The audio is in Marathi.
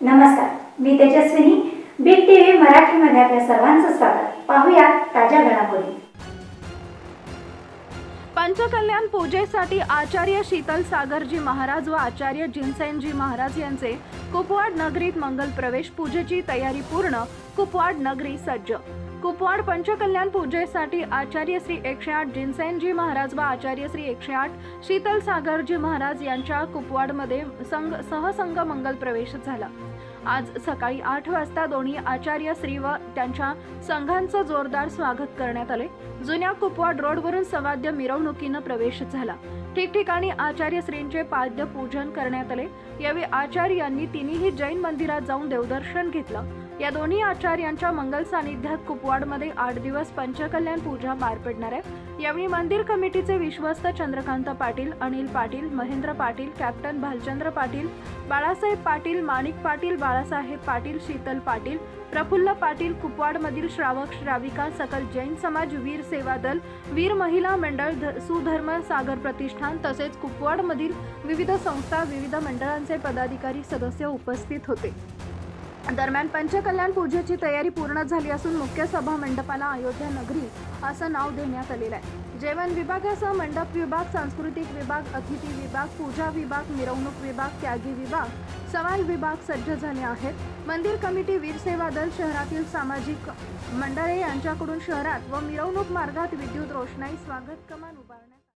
नमस्कार पंचकल्याण पूजेसाठी आचार्य शीतल सागरजी महाराज व आचार्य जिनसेनजी महाराज यांचे कुपवाड नगरीत मंगल प्रवेश पूजेची तयारी पूर्ण कुपवाड नगरी सज्ज. कुपवाड पंचकल्याण पूजेसाठी आचार्य श्री एकशे आठ जिनसेनजी महाराज व आचार्य श्री एकशे आठ शीतल सागरजी महाराज यांच्या कुपवाडमध्ये संघ सहसंघ मंगल प्रवेश झाला. आज सकाळी आठ वाजता दोन्ही आचार्य श्री व त्यांच्या संघांचं जोरदार स्वागत करण्यात आले. जुन्या कुपवाड रोडवरून सवाद्य मिरवणुकीनं प्रवेश झाला. ठिकठिकाणी आचार्य श्रींचे पाद्य पूजन करण्यात आले. यावेळी आचार्य यांनी तिन्ही जैन मंदिरात जाऊन देवदर्शन घेतलं. या दोन्ही आचार्यांच्या मंगल सानिध्यात कुपवाडमध्ये आठ दिवस पंचकल्याण पूजा पार पडणार आहे. यावेळी मंदिर कमिटीचे विश्वस्त चंद्रकांत पाटील अनिल पाटील महेंद्र पाटील कॅप्टन भालचंद्र पाटील बाळासाहेब पाटील माणिक पाटील बाळासाहेब पाटील शीतल पाटील प्रफुल्ल पाटील कुपवाडमधील श्रावक श्राविका सकल जैन समाज वीर सेवा दल वीर महिला मंडळ ध- सुधर्म सागर प्रतिष्ठान तसेच कुपवाडमधील विविध संस्था विविध मंडळांचे पदाधिकारी सदस्य उपस्थित होते. दरम्यान पंचकल्याण पूजेची तयारी पूर्ण झाली असून मुख्य सभा मंडपाला अयोध्या नगरी असं नाव देण्यात आलेलं आहे. जेवण विभागासह मंडप विभाग सांस्कृतिक विभाग अतिथी विभाग पूजा विभाग मिरवणूक विभाग त्यागी विभाग सवाल विभाग सज्ज झाले आहेत. मंदिर कमिटी वीर सेवा दल शहरातील सामाजिक मंडळे यांच्याकडून शहरात व मिरवणूक मार्गात विद्युत रोषणाई स्वागत कमान उभारण्यात